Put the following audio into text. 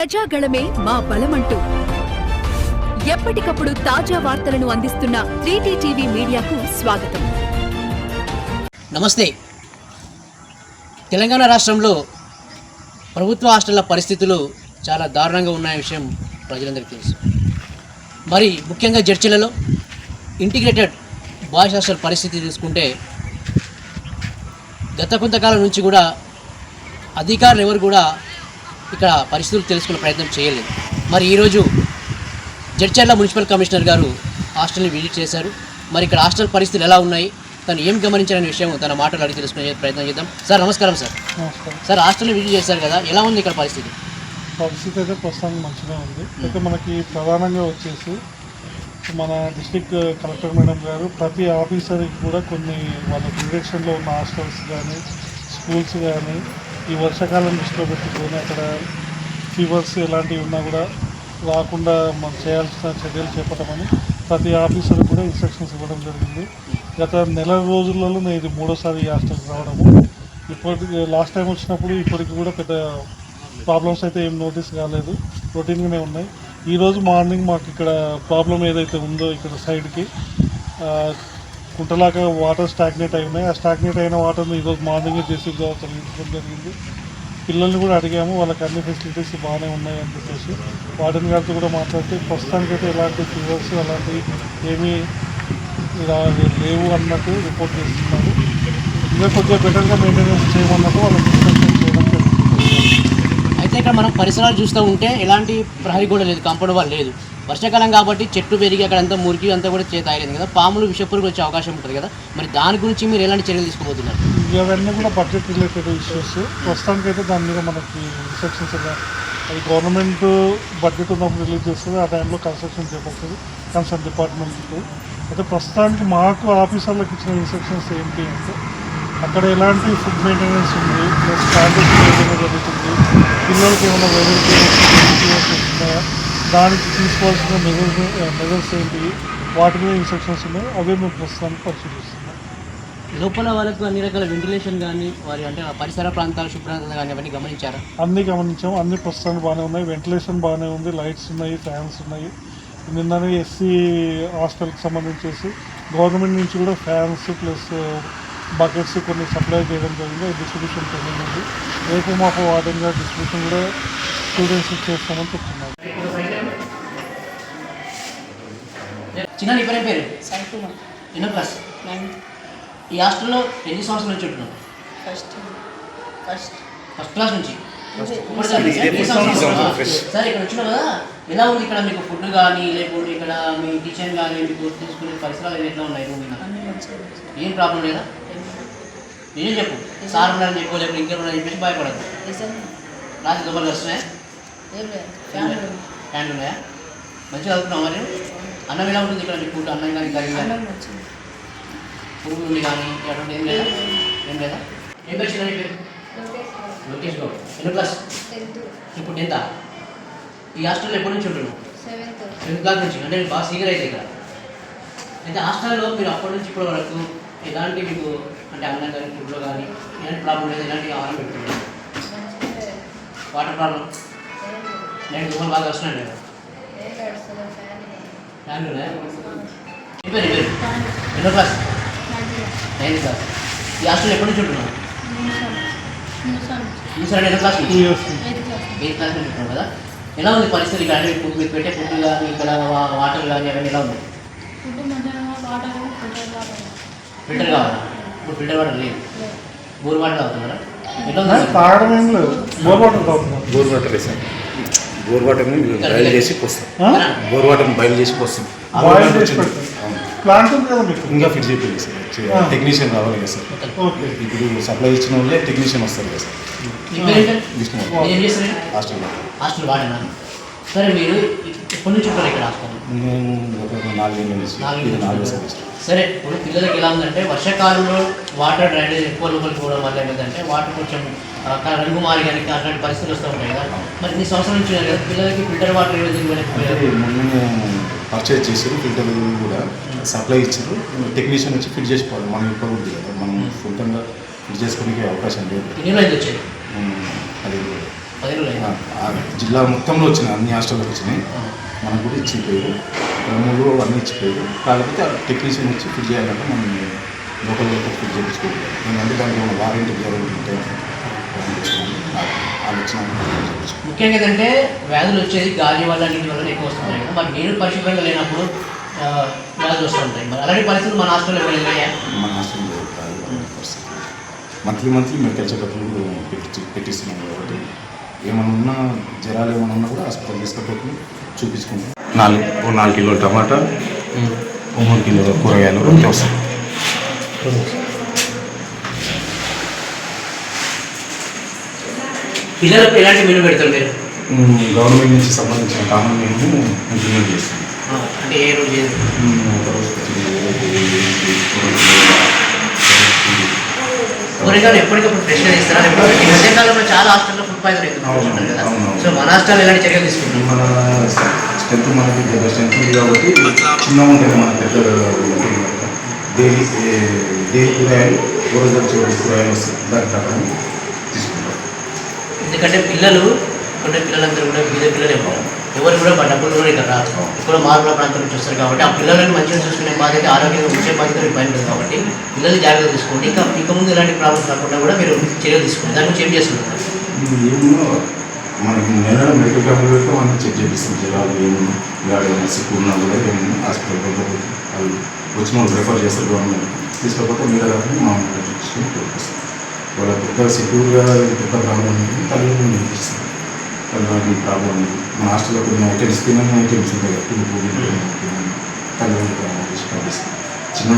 ప్రజాగళమే మా బలమంటూ. ఎప్పటికప్పుడు తాజా వార్తలను అందిస్తున్న త్రీటీ టీవీ మీడియాకు స్వాగతం. నమస్తే. తెలంగాణ రాష్ట్రంలో ప్రభుత్వ హాస్టళ్ళ పరిస్థితులు చాలా దారుణంగా ఉన్న విషయం ప్రజలందరికీ తెలుసు. మరి ముఖ్యంగా జడ్చిలలో ఇంటిగ్రేటెడ్ బాయ్స్ హాస్టల్ పరిస్థితి తీసుకుంటే గత కొంతకాలం నుంచి కూడా అధికారులు ఎవరు కూడా ఇక్కడ పరిస్థితులు తెలుసుకునే ప్రయత్నం చేయలేదు. మరి ఈరోజు జడ్చర్ల మున్సిపల్ కమిషనర్ గారు హాస్టల్ని విజిట్ చేశారు. మరి ఇక్కడ హాస్టల్ పరిస్థితులు ఎలా ఉన్నాయి? తను ఏం గమనించారనే విషయం తన మాటలు అడిగి తెలుసుకునే ప్రయత్నం చేద్దాం. సార్ నమస్కారం సార్. సార్ హాస్టల్ని విజిట్ చేశారు కదా ఎలా ఉంది ఇక్కడ పరిస్థితి? పరిస్థితి అయితే ప్రస్తుతానికి మంచిగా ఉంది. అయితే మనకి ప్రధానంగా వచ్చేసి మన డిస్ట్రిక్ట్ కలెక్టర్ మేడం గారు ప్రతి ఆఫీసర్కి కూడా కొన్ని వాళ్ళ డిరెక్షన్లో ఉన్న హాస్టల్స్ కానీ స్కూల్స్ కానీ ఈ వర్షాకాలం దృష్టిలో పెట్టుకొని అక్కడ ఫీవర్స్ ఎలాంటివి ఉన్నా కూడా రాకుండా మనం చేయాల్సిన చర్యలు చేపట్టమని ప్రతి ఆఫీసర్ కూడా ఇన్స్ట్రక్షన్స్ ఇవ్వడం జరిగింది. గత నెల రోజులలో నేను ఇది మూడోసారి హాస్టల్కి రావడము. ఇప్పటికి లాస్ట్ టైం వచ్చినప్పుడు ఇప్పటికి కూడా పెద్ద ప్రాబ్లమ్స్ అయితే ఏం నోటీస్ కాలేదు. రొటీన్గానే ఉన్నాయి. ఈరోజు మార్నింగ్ మాకు ఇక్కడ ప్రాబ్లం ఏదైతే ఉందో ఇక్కడ సైడ్కి కుంటలాగా వాటర్ స్టాగ్నేట్ అయి ఉన్నాయి ఆ స్టాగ్నేట్ అయిన వాటర్ని ఈరోజు మార్నింగ్ జేసీ తొలగించడం జరిగింది. పిల్లల్ని కూడా అడిగాము వాళ్ళకి అన్ని ఫెసిలిటీస్ బాగానే ఉన్నాయి అని చెప్పేసి. వార్డెన్ గారితో కూడా మాట్లాడితే ప్రస్తుతానికైతే ఎలాంటి ఫీవర్స్ అలాంటివి ఏమీ ఇలా లేవు అన్నట్టు రిపోర్ట్ చేస్తున్నారు. ఇంకా కొద్దిగా బెటర్గా మెయింటెనెన్స్ చేయమన్నట్టు వాళ్ళకి అయితే ఇక్కడ మనం పరిసరాలు చూస్తూ ఉంటే ఎలాంటి ప్రహరీ కూడా లేదు కాంపౌండ్ వాళ్ళు లేదు. వర్షాకాలం కాబట్టి చెట్టు పెరిగి అక్కడ అంతా మురికి అంతా కూడా చేత తయారైంది కదా. పాములు విషపురుగు వచ్చే అవకాశం ఉంటుంది కదా. మరి దాని గురించి మీరు ఎలాంటి చర్యలు తీసుకోబోతున్నారు ఇవన్నీ కూడా బడ్జెట్ రిలేటెడ్ ఇష్యూస్ ప్రస్తుతానికైతే దాని మీద మనకి ఇన్స్ట్రక్షన్స్ అది గవర్నమెంట్ బడ్జెట్ ఉన్నప్పుడు రిలీజ్ చేస్తుంది. ఆ టైంలో కన్స్ట్రక్షన్ చేపడుతుంది. కన్సర్న్ డిపార్ట్మెంట్కి అయితే ప్రస్తుతానికి మాకు ఆఫీసర్లకు ఇచ్చిన ఇన్స్ట్రక్షన్స్ ఏంటి అంటే అక్కడ ఎలాంటి ఫుడ్ మెయింటెనెన్స్ ఉంది ప్లస్ స్టాండర్డ్స్ ఏదైనా జరుగుతుంది పిల్లలకి ఏమైనా వైరల్ దానికి తీసుకోవాల్సిన మెజర్స్ మెజర్స్ ఏంటి? వాటి మీద ఇన్స్ట్రక్షన్స్ ఉన్నాయి. అవే మేము ప్రస్తుతానికి పరిశీలిస్తున్నాం లోపల వాళ్ళకు అన్ని రకాల వెంటిలేషన్ కానీ వారి అంటే పరిసర ప్రాంతాలు శుభ్రత కానీ అవన్నీ గమనించారా? అన్నీ గమనించాము అన్ని ప్రస్తుతానికి బాగానే ఉన్నాయి. వెంటిలేషన్ బాగానే ఉంది. లైట్స్ ఉన్నాయి ఫ్యాన్స్ ఉన్నాయి. నిన్ననే ఎస్సీ హాస్టల్కి సంబంధించేసి గవర్నమెంట్ నుంచి కూడా ఫ్యాన్స్ ప్లస్ బకెట్స్ కొన్ని సప్లై చేయడం జరిగింది. డిస్ట్రిబ్యూషన్ పెండింగ్ ఉంది. రేపు మాకు గారు డిస్ట్రిబ్యూషన్ కూడా స్టూడెంట్స్ చేస్తామని చెప్తున్నారు చిన్న నీ పేరు పేరు? సైకిల్. ఎన్నో క్లాస్? నైన్త్. ఈ హాస్టల్లో ఎన్ని సంవత్సరాల నుంచి ఉంటున్నావు? ఫస్ట్. ఫస్ట్. ఫస్ట్ క్లాస్ నుంచి? సార్ ఇక్కడ వచ్చినా కదా ఎలా ఉంది ఇక్కడ మీకు ఫుడ్ కానీ లేకుంటే ఇక్కడ మీ కిచెన్ కానీ మీకు తీసుకునే పరిసరాలు ఎట్లా ఉన్నాయి రూమ్. ఏం ప్రాబ్లం లేదా? నేనే చెప్పు? సార్ ఉన్నారని చెప్పు లేకపోతే ఇంకెవరు చెప్పేసి భయపడదు రాత్రి దొంగలు వస్తున్నాయా? ఏం లేదు. ఫ్యాన్ ఉంది. హ్యాండ్ ఉన్నాయా? మంచిగా చదువుతున్నావు మరి? అన్నం ఎలా ఉంటుంది ఇక్కడ మీకు అన్నం కానీ కర్రీ కానీ అన్నం మంచిగా పురుగు నుండి కానీ అటువంటి ఏం లేదా? ఏం లేదా. ఏం పేరు లోకేష్ గౌడ్ ఎన్నో క్లాస్? టెన్త్. ఇప్పుడు ఎంత ఈ హాస్టల్లో ఎప్పటి నుంచి ఉంటున్నావు? సెవెంత్. టెన్త్ క్లాస్ నుంచి. అంటే బాగా సీనియర్ అయితే ఇక్కడ. అయితే హాస్టల్లో మీరు అప్పటి నుంచి ఇప్పటి వరకు ఎలాంటి మీకు అంటే అన్నం కానీ ఫుడ్లో కానీ ఎలాంటి ప్రాబ్లం లేదు ఎలాంటి ఆహారం పెట్టుకున్నారు వాటర్ ప్రాబ్లం. నేను దుమ్మలు బాగా వస్తున్నాను నేను ఎన్నో క్లాస్? Ninth class. ఈ హాస్టల్ ఎప్పటి నుంచి ఉంటున్నావు? ఈ సార్ ఎన్నో క్లాస్ ఎయిత్ క్లాస్ నుంచి ఉంటున్నావు కదా? ఎలా ఉంది పరిస్థితి? ఇక్కడ అంటే మీకు మీకు పెట్టే ఫుడ్ కానీ ఇక్కడ వాటర్ కానీ అవన్నీ ఎలా ఉంది? ఫుడ్ ఫిల్టర్ కావాలా? ఇప్పుడు ఫిల్టర్ వాటర్ లేదు. బోర్ వాటర్ తాగుతున్నారా? ఎట్లా ఉంది? తాగడం ఏం లేదు. బోర్ వాటర్ తాగుతున్నాం. బోర్ వాటర్ వేసాం. బోర్ వాటర్ని బయలు చేసి పోస్తాం. ఆ? బోర్ వాటర్ని బయలు చేసి పోస్తాం. ప్లాంట్ ఉంది కదా మీకు? ఇంకా ఫిట్ చేయలేదు సార్. టెక్నీషియన్ రావాలి కదా సార్. ఓకే. ఇప్పుడు సప్లై ఇచ్చిన వాళ్ళే టెక్నీషియన్ వస్తారు కదా సార్? విష్ణు. హాస్టల్లో హాస్టల్ వాడినా సరే మీరు ఎప్పటి నుంచి ఉంటారు ఇక్కడ హాస్టల్? మేము ఒక నాలుగేళ్ళ నుంచి నాలుగు సరే ఇప్పుడు పిల్లలకి ఎలా ఉందంటే వర్షాకాలంలో వాటర్ డ్రైనేజ్ ఎక్కువ లోపలికి పోవడం వల్ల ఏమిటంటే వాటర్ కొంచెం ఆ, క- రంగు మారి కానీ అట్లాంటి పరిస్థితులు వస్తూ ఉంటాయి కదా. మరి ఈ సంవత్సరం నుంచి కదా పిల్లలకి ఫిల్టర్ వాటర్ మొన్న పర్చేజ్ చేసారు ఫిల్టర్ కూడా సప్లై ఇచ్చారు. టెక్నీషియన్ వచ్చి ఫిట్ చేసుకోవాలి మనం ఇప్పుడు ఉంది కదా. మనం సొంతంగా ఫిట్ చేసుకోవడానికి అవకాశం లేదు. అది ఆ జిల్లా మొత్తంలో వచ్చినాయి అన్ని హాస్టల్కి వచ్చినాయి. మనకు కూడా ఇచ్చిపోయారు. రూములు అన్నీ ఇచ్చిపోయారు. కాకపోతే టెక్నీషియన్ వచ్చి ఫిట్ చేయాలంటే మనం లోకల్ లోకల్ ఫిట్ చేయించుకోవాలి. ఎందుకంటే దానికి వారంటీ గ్యారంటీ ఉంటే ఆలోచన ముఖ్యంగా ఏంటంటే వ్యాధులు వచ్చేది గాలి వల్ల నీటి వల్ల ఎక్కువ వస్తుంటాయి కదా. మరి నీరు పరిశుభ్రంగా లేనప్పుడు వ్యాధులు వస్తూ ఉంటాయి. మరి అలాంటి పరిస్థితులు మన వెళ్ళాయా మన పరిస్థితి మంత్లీ మంత్లీ మెడికల్ చెకప్లు పెట్టి పెట్టిస్తున్నాం కాబట్టి ఏమైనా ఉన్నా జ్వరాలు ఏమైనా ఉన్నా కూడా హాస్పిటల్ తీసుకుపోతుంది చూపించుకుంటాం. నాలుగు నాలుగు కిలో టమాటా మూడు కిలో కూరగాయలు రెండు వస్తాయి. పిల్లలకు ఎలాంటి మెను పెడతారు మీరు గవర్నమెంట్ నుంచి సంబంధించిన కామన్ మేము ఇంప్లిమెంట్ చేస్తాం. అంటే ఏ రోజు కూరగాయలు ఎప్పటికప్పుడు ఫ్రెష్గా ఇస్తారా ఈ మధ్యకాలంలో చాలా హాస్టల్లో ఫుడ్ పాయిజన్ కదా. అవును. సో మన హాస్టల్ ఎలాంటి చర్యలు తీసుకుంటాం మన స్ట్రెంత్ మనకి పెద్ద స్ట్రెంత్ ఉంది కాబట్టి చిన్నగా ఉంటుంది మన పెద్ద డైలీ డైలీ కూరగాయలు రోజు వచ్చే కూరగాయలు వస్తాయి. దాని ప్రకారం ఎందుకంటే పిల్లలు కొన్ని పిల్లలందరూ కూడా బీద పిల్లలు ఉంటారు ఎవరు కూడా మా డబ్బులు కూడా ఇక్కడ రాదు ఇక్కడ మార్పుల ప్రాంతం నుంచి వస్తారు కాబట్టి ఆ పిల్లలను మంచిగా చూసుకునే బాధ్యత ఆరోగ్యంగా ఉంచే బాధ్యత మీ పైన ఉంటుంది కాబట్టి పిల్లలు జాగ్రత్త తీసుకోండి. ఇంకా ఇక ముందు ఎలాంటి ప్రాబ్లమ్స్ రాకుండా కూడా మీరు చర్యలు తీసుకోండి. దాని గురించి ఏం చేస్తున్నారు? మనకి నెల మెడికల్ క్యాంపులు మనం చెక్ చేపిస్తాం. జ్వరాలు ఏమన్నా ఉన్నా కూడా ఏమన్నా హాస్పిటల్ వాళ్ళు వచ్చిన వాళ్ళు రిఫర్ చేస్తారు గవర్నమెంట్. తీసుకోకపోతే మీరు కాకుండా పెద్ద సెక్యూర్గా పెద్ద ప్రాబ్లం ఉంది తల్లి చూపిస్తాం తల్లి ప్రాబ్లం ఉంది మన హాస్టల్లో కొన్ని ఐటమ్స్ తినని ఐటమ్స్ ఉంటాయి కదా పులుపు తల్లి పంపిస్తాం చిన్న